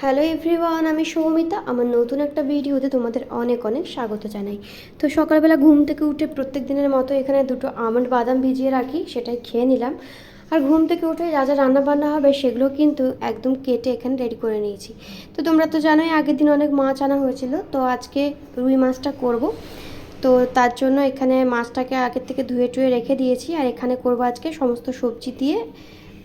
Hello everyone আমি সৌমিতা। আমার নতুন একটা ভিডিওতে তোমাদের অনেক অনেক স্বাগত জানাই। তো সকালবেলা ঘুম থেকে উঠে প্রত্যেক দিনের মতো এখানে দুটো আমন্ড বাদাম ভিজিয়ে রাখি, সেটাই খেয়ে নিলাম। আর ঘুম থেকে উঠে যা যা রান্না বান্না হবে সেগুলো কিন্তু একদম কেটে এখানে রেডি করে নিয়েছি। তো তোমরা তো জানোই আগের দিন অনেক মাছ আনা হয়েছিল, তো আজকে রুই মাছটা করব। তো তার জন্য এখানে মাছটাকে আগের থেকে ধুয়ে টুয়ে রেখে দিয়েছি, আর এখানে করব আজকে সমস্ত সবজি দিয়ে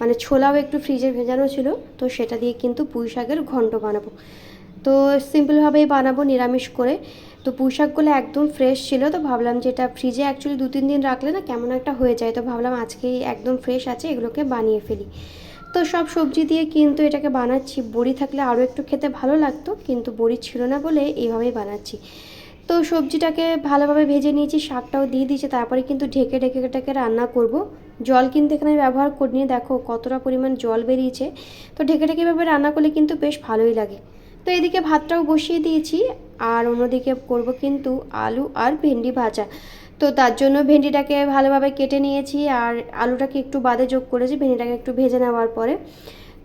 মানে ছোলাও একটু ফ্রিজে ভেজানো ছিল, তো সেটা দিয়ে কিন্তু পুঁই শাকের ঘন্ট বানাবো। তো সিম্পলভাবেই বানাবো নিরামিষ করে। তো পুঁই শাকগুলো একদম ফ্রেশ ছিল, তো ভাবলাম যে এটা ফ্রিজে অ্যাকচুয়ালি দু তিন দিন রাখলে না কেমন একটা হয়ে যায়, তো ভাবলাম আজকেই একদম ফ্রেশ আছে, এগুলোকে বানিয়ে ফেলি। তো সব সবজি দিয়ে কিন্তু এটাকে বানাচ্ছি। বড়ি থাকলে আরও একটু খেতে ভালো লাগতো, কিন্তু বড়ি ছিল না বলে এইভাবেই বানাচ্ছি। তো সবজিটাকে ভালোভাবে ভেজে নিয়েছি, শাকটাও দিয়ে দিয়েছি, তারপরে কিন্তু ঢেকে ঢেকে এটাকে রান্না করব। জল কিন্তু এখানে ব্যবহার করিনি। দেখো কতটা পরিমাণ জল বেরিয়েছে। তো ঢেকে ঢেকে এভাবে রান্না করলে কিন্তু বেশ ভালোই লাগে। তো এদিকে ভাতটাও বসিয়ে দিয়েছি। আর অন্যদিকে করব কিন্তু আলু আর ভেন্ডি ভাজা। তো তার জন্য ভেন্ডিটাকে ভালোভাবে কেটে নিয়েছি। আর আলুটাকে একটু বাদে যোগ করেছি। ভেন্ডিটাকে একটু ভেজে নেওয়ার পরে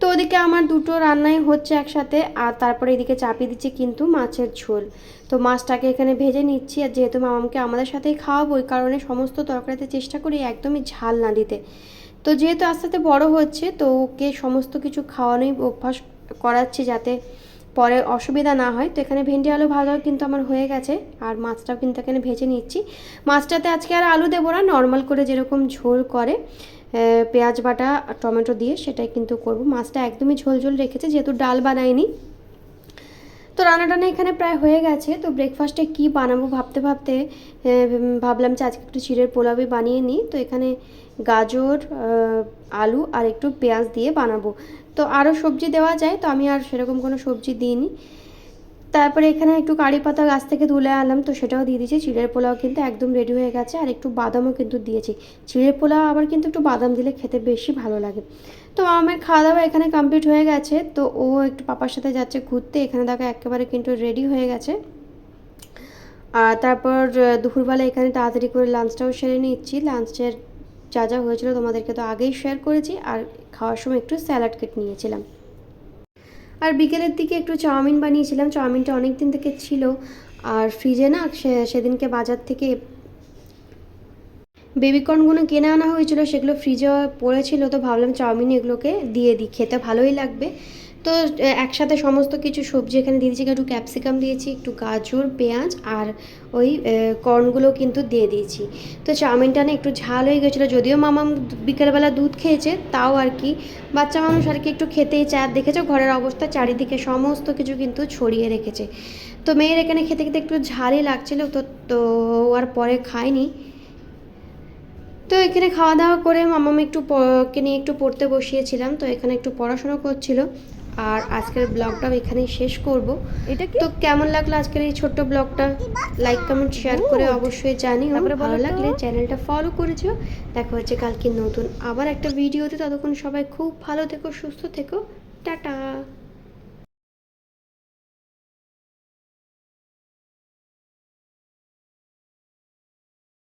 তো ওদিকে আমার দুটো রান্নাই হচ্ছে একসাথে, আর তারপরে এদিকে চাপিয়ে দিচ্ছি কিন্তু মাছের ঝোল। তো মাছটাকে এখানে ভেজে নিচ্ছি, আর যেহেতু মামাকে আমাদের সাথেই খাওয়াবো, ওই কারণে সমস্ত তরকারিতে চেষ্টা করি একদমই ঝাল না দিতে। তো যেহেতু আস্তে আস্তে বড় হচ্ছে, তো ওকে সমস্ত কিছু খাওয়ানোই অভ্যাস করাচ্ছি যাতে পরে অসুবিধা না হয়। তো এখানে ভেন্ডি আলু ভাজাও কিন্তু আমার হয়ে গেছে, আর মাছটাও কিন্তু এখানে ভেজে নিচ্ছি। মাছটাতে আজকে আর আলু দেবো না, নর্মাল করে যেরকম ঝোল করে। পেঁয়াজ বাটা টমেটো দিয়ে সেটাই কিন্তু করব। মাছটা একদমই ঝোল ঝোল রেখেছে, যেহেতু ডাল বানাইনি। তো রান্না টান্না এখানে প্রায় হয়ে গেছে। তো ব্রেকফাস্টে কি বানাবো ভাবতে ভাবতে ভাবলাম যে আজকে একটু চিড়ের পোলাওই বানিয়ে নিই। তো এখানে গাজর আলু আর একটু পেঁয়াজ দিয়ে বানাবো। তো আরও সবজি দেওয়া যায়, তো আমি আর সেরকম কোনো সবজি দিইনি। তারপরে এখানে একটু কারি পাতা গাছ থেকে তুলে আনলাম, তো সেটাও দিয়ে দিয়েছি। চিড়ের পোলাও কিন্তু একদম রেডি হয়ে গেছে, আর একটু বাদামও কিন্তু দিয়েছি। চিড়ের পোলাও আবার কিন্তু একটু বাদাম দিলে খেতে বেশি ভালো লাগে। তো আমার খাওয়া দাওয়া এখানে কমপ্লিট হয়ে গেছে, তো ও একটু পাপার সাথে যাচ্ছে ঘুরতে, এখানে দেখো একেবারে কিন্তু রেডি হয়ে গেছে। আর তারপর দুপুরবেলা এখানে তাড়াতাড়ি করে লাঞ্চটাও সেরে নিচ্ছি। লাঞ্চের যা যা হয়েছিল তোমাদেরকে তো আগেই শেয়ার করেছি, আর খাওয়ার সময় একটু স্যালাড কেট নিয়েছিলাম। আর বিকেলের দিকে একটু চাউমিন বানিয়েছিলাম। চাউমিনটা অনেক দিন থেকে ছিল। আর ফ্রিজে না সেদিনকে বাজার থেকে বেবিকর্নগুলো কেনা আনা হয়েছিল, সেগুলো ফ্রিজে পড়েছিল, তো ভাবলাম চাউমিন এগুলোকে দিয়ে দিই। খেতে ভালোই লাগবে। তো একসাথে সমস্ত কিছু, সবজি এখানে দিয়ে দিয়েছি, একটু ক্যাপসিকাম দিয়েছি, একটু গাজর, পেঁয়াজ আর ওই কর্নগুলো কিন্তু দিয়ে দিয়েছি। তো চাউমিনটা না একটু ঝাল হয়ে গেছিল, যদিও মামা বিকেলবেলা দুধ খেয়েছে, তাও আর কি। বাচ্চা মানুষ আর কি একটু খেতেই চায়। দেখেছ ঘরের অবস্থা, চারিদিকে সমস্ত কিছু কিন্তু ছড়িয়ে রেখেছে। তো মেয়ের এখানে খেতে খেতে একটু ঝালই লাগছিল, তো তো আর পরে খায়নি। তো এখানে খাওয়া দাওয়া করে মামাম একটু কে নিয়ে একটু পড়তে বসিয়েছিলাম, তো এখানে একটু পড়াশোনা করছিল। আর আজকের ব্লগটাও এখানেই শেষ করব। এটা তো কেমন লাগল আজকের এই ছোট্ট ব্লগটা? লাইক কমেন্ট শেয়ার করে অবশ্যই জানি তারপরে ভালো লাগলে চ্যানেলটা ফলো করেছ দেখা হচ্ছে কালকে নতুন আবার একটা ভিডিওতে ততক্ষণ সবাই খুব ভালো থেকো সুস্থ থেকো। টাটা!